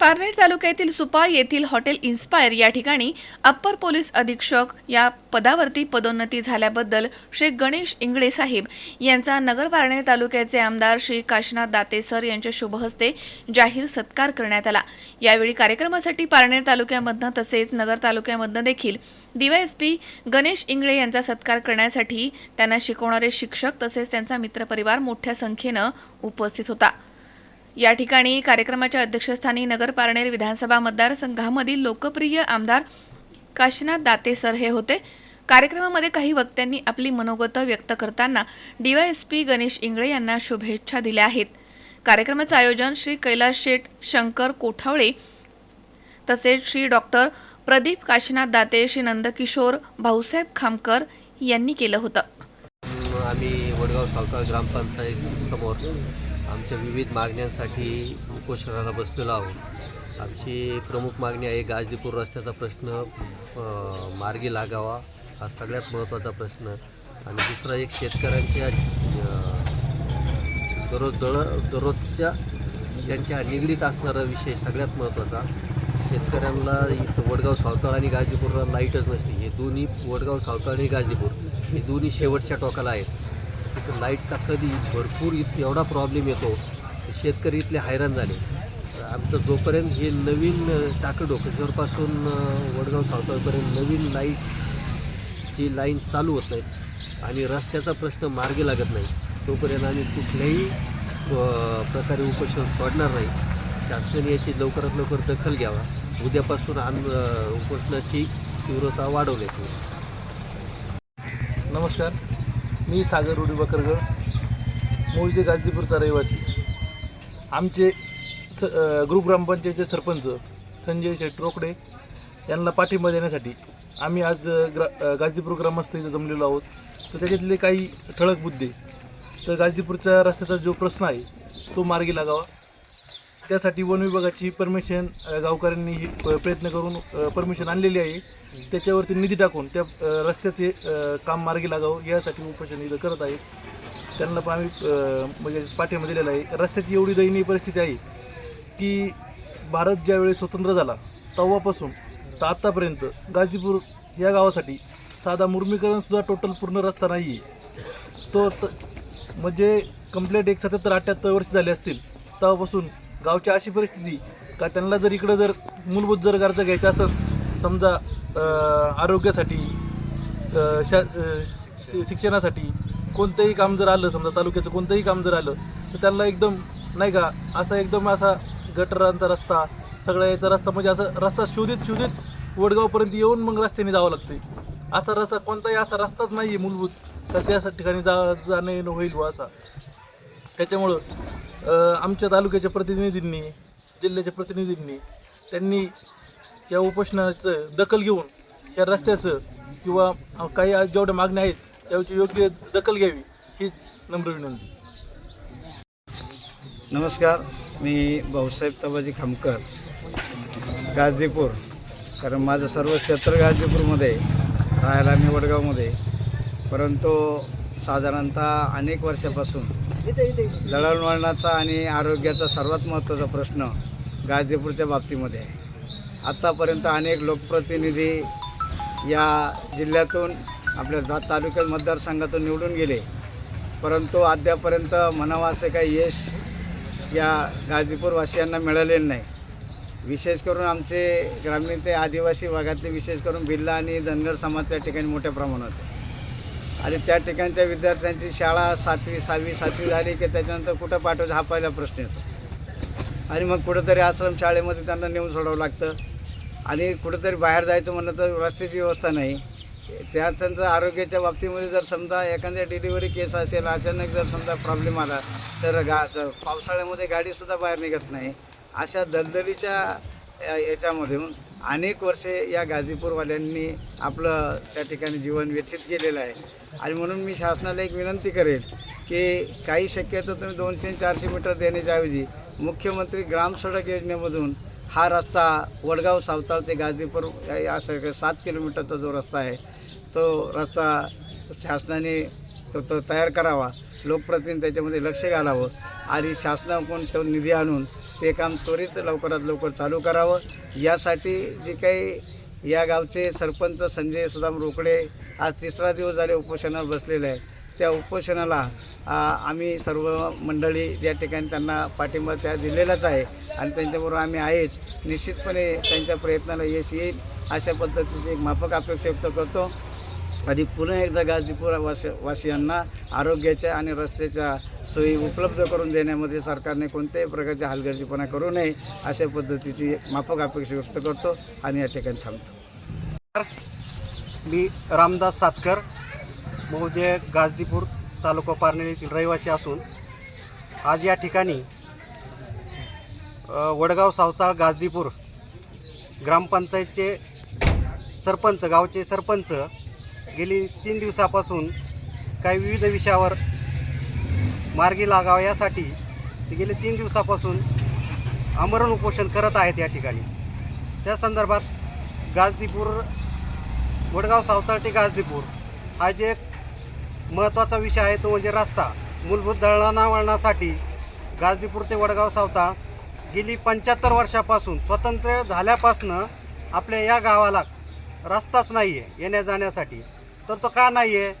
पारनेर तालुक्यातील सुपा येथील hotel inspire या ठिकाणी अप्पर पोलीस अधीक्षक या पदावरती पदोन्नती झाल्याबद्दल श्री गणेश इंगळे साहेब यांचा नगर पारनेर तालुक्याचे आमदार श्री काशीनाथ दाते सर यांच्या शुभहस्ते जाहीर सत्कार करण्यात आला. यावेळी कार्यक्रमासाठी पारनेर तालुक्यामधनं तसेच नगर तालुक्यामधनं देखील डीवायएसपी गणेश इंगळे यांचा सत्कार करण्यासाठी त्यांना शिकवणारे शिक्षक तसेच त्यांचा मित्रपरिवार मोठ्या संख्येनं उपस्थित होता. या ठिकाणी कार्यक्रमाच्या अध्यक्षस्थानी नगर पारनेर विधानसभा मतदारसंघामधील लोकप्रिय आमदार काशीनाथ दाते सर हे होते. कार्यक्रमामध्ये काही वक्त्यांनी आपली मनोगतं व्यक्त करताना डीवायएसपी गणेश इंगळे यांना शुभेच्छा दिल्या आहेत. कार्यक्रमाचं आयोजन श्री कैलास शेठ शंकर कोठावळे तसेच श्री डॉक्टर प्रदीप काशीनाथ दाते श्री नंदकिशोर भाऊसाहेब खामकर यांनी केलं होतं. आम्ही वडगाव सावकार ग्रामपंचायत समोर आमच्या विविध मागण्यांसाठी उपोषणाला बसलेलो आहोत. आमची प्रमुख मागणी आहे गाजदीपूर रस्त्याचा प्रश्न मार्गी लागावा हा सगळ्यात महत्त्वाचा प्रश्न. आणि दुसरा एक शेतकऱ्यांच्या दररोज दळ दररोजच्या यांच्या निगडीत असणारा विषय सगळ्यात महत्त्वाचा. शेतकऱ्यांना इथं वडगाव सावताळ आणि गाजीपूरला लाईटच नसते. हे दोन्ही वडगाव सावताळ आणि गाजीपूर हे दोन्ही शेवटच्या टोकाला आहेत. तिथं लाईटचा कधी भरपूर इत एवढा प्रॉब्लेम येतो. शेतकरी इथले हैराण झाले. आमचं जोपर्यंत हे नवीन अ, टाकं डोकेश्वरपासून वडगाव सावताळपर्यंत नवीन लाईटची लाईन चालू होत नाही आणि रस्त्याचा प्रश्न मार्गी लागत नाही तोपर्यंत आम्ही कुठल्याही प्रकारे उपोषण सोडणार नाही. शासनाने याची लवकरात लवकर दखल घ्यावा. उद्यापासून आन उपोषणाची तीव्रता वाढवण्यात नमस्कार. मी सागर रुडी बकरगड मूळचे गाजदीपूरचा रहिवासी. आमचे स ग्रुप ग्रामपंचायतचे सरपंच संजय शेठ रोकडे यांना पाठिंबा देण्यासाठी आम्ही आज ग्रा गाजीपूर ग्रामस्थ इथं जमलेलो आहोत. तर त्याच्यातले काही ठळक मुद्दे. तर गाजीपूरच्या रस्त्याचा जो प्रश्न आहे तो मार्गी लागावा. त्यासाठी वन विभागाची परमिशन गावकऱ्यांनी ही प- प्रयत्न करून परमिशन आणलेली आहे. त्याच्यावरती निधी टाकून त्या रस्त्याचे काम मार्गी लागावं यासाठी उपोषण इथं करत आहेत त्यांना पण आम्ही म्हणजे पाठिंबा दिलेला आहे. रस्त्याची एवढी दयनीय परिस्थिती आहे की भारत ज्यावेळी स्वतंत्र झाला तेव्हापासून तर आत्तापर्यंत गाजीपूर या गावासाठी साधा मुर्मीकरणसुद्धा टोटल पूर्ण रस्ता नाही आहे तो त- म्हणजे कंप्लेंट एक सत्याहत्तर अठ्ठ्याहत्तर वर्ष झाले असतील तेव्हापासून गावची अशी परिस्थिती का त्यांना जर इकडं जर मूलभूत जर गरजा घ्यायच्या असेल समजा आरोग्यासाठी शा शि- शिक्षणासाठी कोणतंही काम जर आलं समजा तालुक्याचं कोणतंही काम जर आलं तर त्यांना एकदम नाही का असा एकदम असा गटरांचा रस्ता सगळ्या याचा रस्ता म्हणजे असं रस्ता शोधित शोधित वडगावपर्यंत येऊन मग रस्त्याने जावं लागते असा रस्ता कोणताही असा रस्ताच नाही आहे मूलभूत तर त्या ठिकाणी जा जाणं येणं होईल बुवा असा. त्याच्यामुळं आमच्या तालुक्याच्या प्रतिनिधींनी जिल्ह्याच्या प्रतिनिधींनी त्यांनी या उपोषणाचं दखल घेऊन या रस्त्याचं किंवा काही जेवढ्या मागण्या आहेत त्याची योग्य दखल घ्यावी हीच नम्र विनंती. नमस्कार मी भाऊसाहेब तबाजी खामकर गाजीपूर. कारण माझं सर्व क्षेत्र गाजीपूरमध्ये आहे. राहायला मी वडगावमध्ये परंतु साधारणतः अनेक वर्षापासून दळणवळणाचा आणि आरोग्याचा सर्वात महत्त्वाचा प्रश्न गाझीपूरच्या बाबतीमध्ये आहे. आत्तापर्यंत अनेक लोकप्रतिनिधी या जिल्ह्यातून आपल्या दा तालुक्यात मतदारसंघातून निवडून गेले. परंतु अद्यापर्यंत म्हणावं असे काही यश या गाझीपूरवासियांना मिळालेलं नाही. विशेष करून आमचे ग्रामीण ते आदिवासी भागातले विशेष करून बिल्ला आणि धनगर समाज त्या ठिकाणी मोठ्या प्रमाणात आहे. आणि त्या ठिकाणच्या विद्यार्थ्यांची शाळा सातवी सहावी सातवी झाली की त्याच्यानंतर कुठं पाठवायचं हा पहिला प्रश्न येतो. आणि मग कुठंतरी आश्रम शाळेमध्ये त्यांना नेऊन सोडावं लागतं. आणि कुठंतरी बाहेर जायचं म्हणलं तर रस्त्याची व्यवस्था नाही. त्या त्यांचं आरोग्याच्या बाबतीमध्ये जर समजा एखाद्या डिलिव्हरी केस असेल अचानक जर समजा प्रॉब्लेम आला तर गा पावसाळ्यामध्ये गाडीसुद्धा बाहेर निघत नाही. अशा दलदलीच्या या- याच्यामधून अनेक वर्षे या गाझीपूरवाल्यांनी आपलं त्या ठिकाणी जीवन व्यथित केलेलं आहे. आणि म्हणून मी शासनाला एक विनंती करेन की काही शक्यतो तुम्ही दोनशे चारशे मीटर देण्याच्या ऐवजी मुख्यमंत्री ग्राम सडक योजनेमधून हा रस्ता वडगाव सावताळ ते गाझीपूर या सगळं सात किलोमीटरचा जो रस्ता आहे तो रस्ता शासनाने तो तो तयार करावा. लोकप्रतिनिधी त्याच्यामध्ये लक्ष घालावं आणि शासनाकडून तो निधी आणून ते काम त्वरित लवकरात लवकर चालू करावं. यासाठी जे काही या गावचे सरपंच संजय सुदाम रोकडे आज तिसरा दिवस झाले उपोषणावर बसलेले आहे त्या उपोषणाला आम्ही सर्व मंडळी या ठिकाणी त्यांना पाठिंबा त्या दिलेलाच आहे आणि त्यांच्याबरोबर आम्ही आहेच. निश्चितपणे त्यांच्या प्रयत्नाला यश येईल अशा पद्धतीची एक माफक अपेक्षा व्यक्त करतो. आणि पुन्हा एकदा गाजीपुरा वासी वासियांना आरोग्याच्या आणि रस्त्याच्या सोयी उपलब्ध करून देण्यामध्ये सरकारने कोणत्याही प्रकारची हलगर्जीपणा करू नये अशा पद्धतीची माफक अपेक्षा व्यक्त करतो आणि या ठिकाणी थांबतो. मी रामदास सातकर मौजे गाजदीपूर तालुका पारनेरीतील रहिवासी असून आज या ठिकाणी वडगाव सावताळ गाजदीपूर ग्रामपंचायतचे सरपंच गावचे सरपंच गेली तीन दिवसापासून काही विविध विषयावर मार्गी लागावा यासाठी ते गेले तीन दिवसापासून आमरण उपोषण करत आहेत या ठिकाणी. त्या संदर्भात गाजदीपूर वडगाव सावताळ ते गाजदीपूर हा जे एक महत्त्वाचा विषय आहे तो म्हणजे रस्ता. मूलभूत दळणावळणासाठी गाजदीपूर ते वडगाव सावताळ गेली पंच्याहत्तर वर्षापासून स्वतंत्र झाल्यापासनं आपल्या या गावाला रस्ताच नाही आहे येण्या जाण्यासाठी तर तो का नाही आहे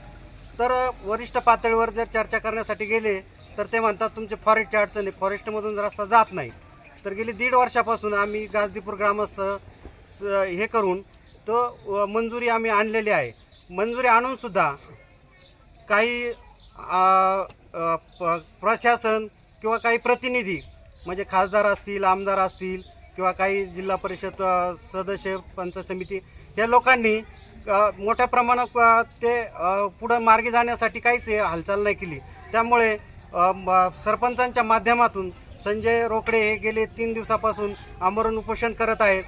तर वरिष्ठ पातळीवर जर चर्चा करण्यासाठी गेले तर ते म्हणतात तुमचे फॉरेस्टच्या अडचणी फॉरेस्टमधून रस्ता जात नाही तर गेली दीड वर्षापासून आम्ही गाजदीपूर ग्रामस्थ हे करून तो मंजुरी आम्ही आणलेली आहे. मंजुरी आणूनसुद्धा काही प- प्रशासन किंवा काही प्रतिनिधी म्हणजे खासदार असतील आमदार असतील किंवा काही जिल्हा परिषद सदस्य पंचायत समिती या लोकांनी मोठ्या प्रमाणात ते पुढं मार्गे जाण्यासाठी काहीच हालचाल नाही केली. त्यामुळे म- सरपंचांच्या माध्यमातून संजय रोकडे हे गेले तीन दिवसापासून आमरण उपोषण करत आहेत.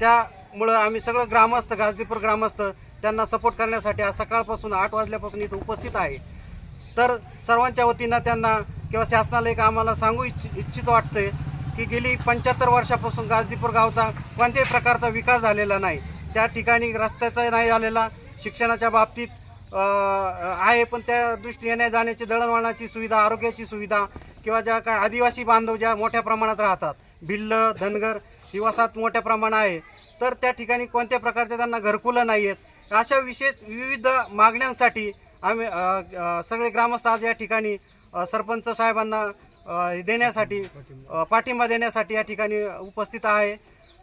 त्यामुळं आम्ही सगळं ग्रामस्थ गाजदीपूर ग्रामस्थ त्यांना सपोर्ट करण्यासाठी आज सकाळपासून आठ वाजल्यापासून इथं उपस्थित आहे. तर सर्वांच्या वतीनं त्यांना किंवा शासनाला एक आम्हाला सांगू इच्छ इच्छित वाटते की गेली पंच्याहत्तर वर्षापासून गाजदीपूर गावचा कोणत्याही प्रकारचा विकास झालेला नाही. त्या ठिकाणी रस्त्याचा नाही झालेला शिक्षणाच्या बाबतीत आहे पण त्या दृष्टी येण्या जाण्याची दळणवळणाची सुविधा आरोग्याची सुविधा किंवा ज्या काय आदिवासी बांधव ज्या मोठ्या प्रमाणात राहतात भिल्ल धनगर ही वसाहत मोठ्या प्रमाणात आहे तर त्या ठिकाणी कोणत्या प्रकारच्या त्यांना घरकुलं नाही आहेत. अशा विशेष विविध मागण्यांसाठी आम्ही सगळे ग्रामस्थ आज या ठिकाणी सरपंच साहेबांना देण्यासाठी पाठिंबा देण्यासाठी या ठिकाणी उपस्थित आहे.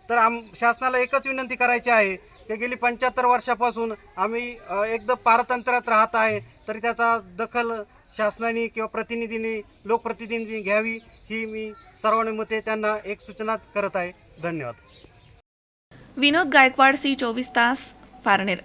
तर आम शासनाला एकच विनंती करायची आहे की गेली पंच्याहत्तर वर्षापासून आम्ही एकदम पारतंत्र्यात राहत आहे तरी त्याचा दखल शासनाने किंवा प्रतिनिधींनी लोकप्रतिनिधींनी घ्यावी ही मी सर्वानुमते त्यांना एक सूचना करत आहे. धन्यवाद. विनोद गायकवाड सी चोवीस तास पारनेर.